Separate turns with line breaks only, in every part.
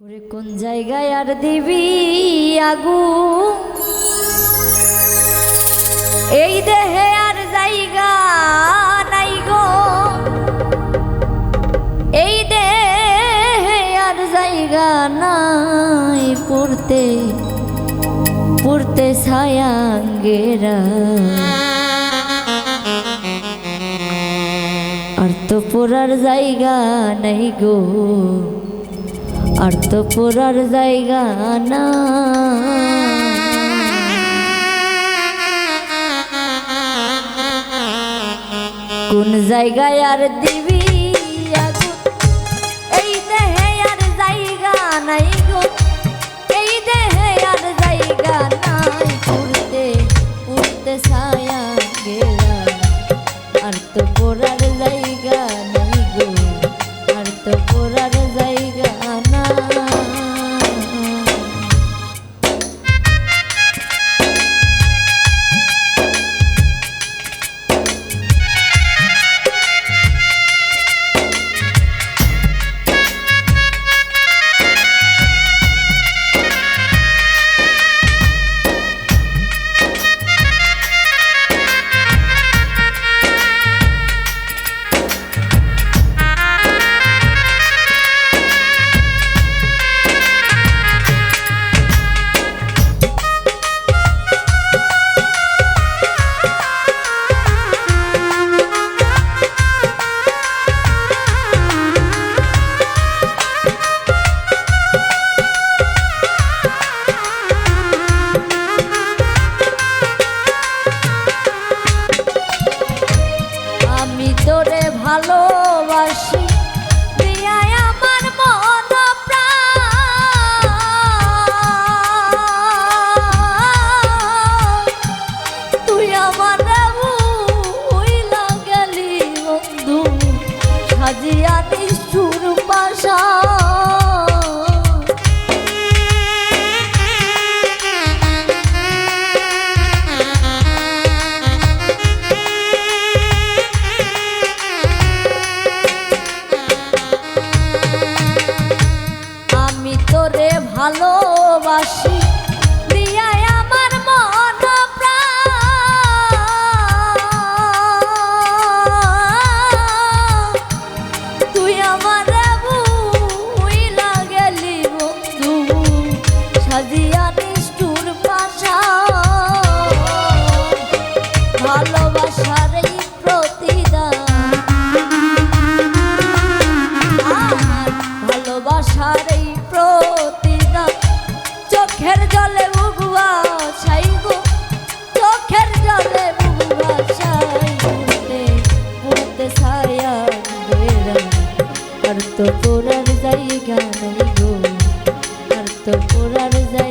ওরে কোন জায়গায় আর দিবি আগু? এই দেহে আর জায়গা নাই গো। এই দেহে আর জায়গা নাই পড়তে পড়তে ছায়াঙ্গেরা আর তো পড়ার জায়গা নাই গো। আর তো পড়ার জায়গা না। কোন জায়গায় আর দিবি? এই দেহে আর জায়গা নাই গো। এই দেহে আর জায়গা নাই। উড়তে উড়তে ছায়া তো পুরার জায়গা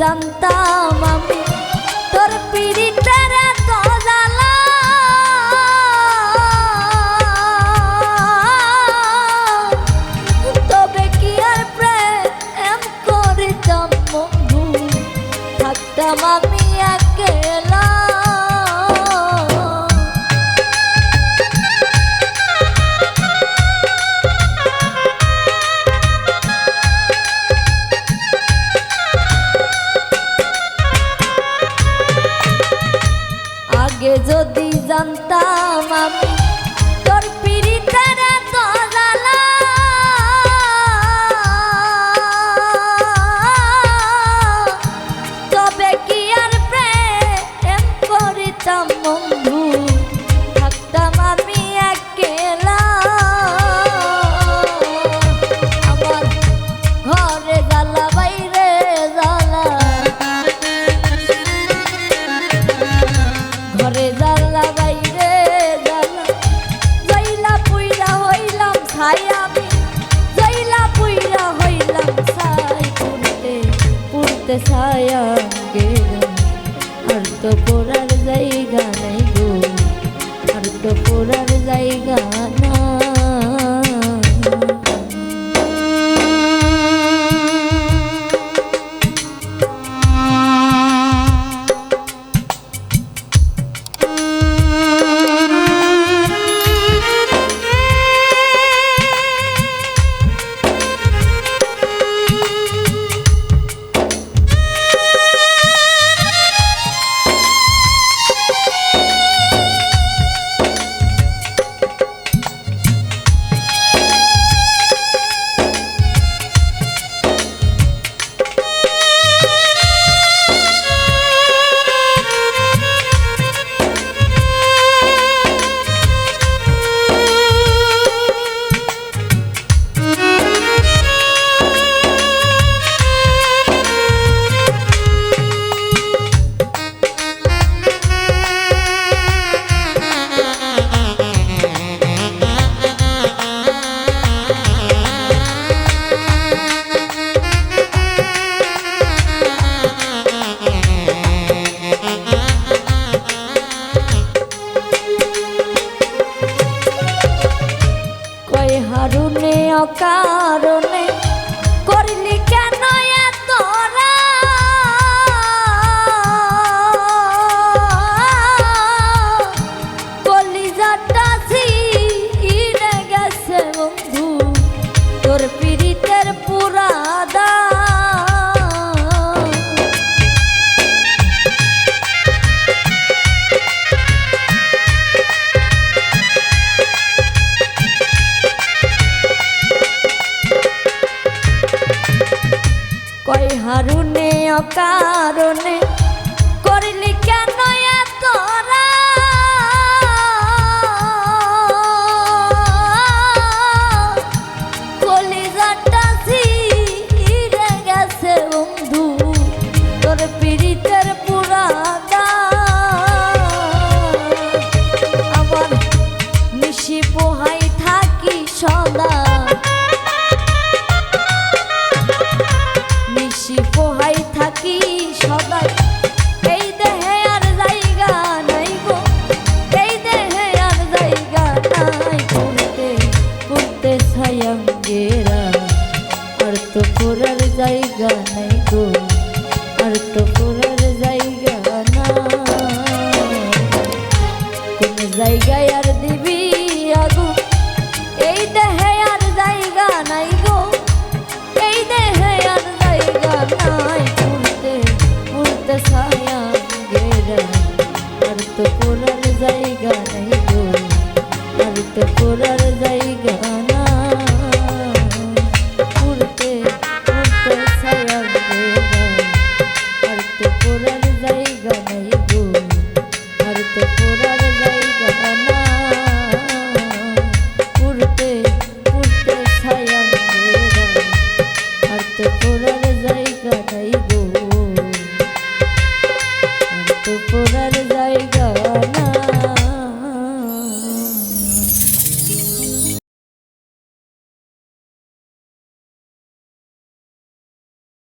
জানতাম আমি তোর পিড়িতের তো জ্বালা। তবে কি আর প্রেম করিতাম বন্ধু থাকতাম আমি আগে যদি জানতাম আমি সায়া গেল আর তো কারণে অকারণে ওই হারুনে অকারণে? করলি কেন এত কলিজাটা ছিঁড়ে গেছে বন্ধু তোর পীড়িত জায়গায় আর দিবি আগু। এই দেহে হ্যাঁ পুরো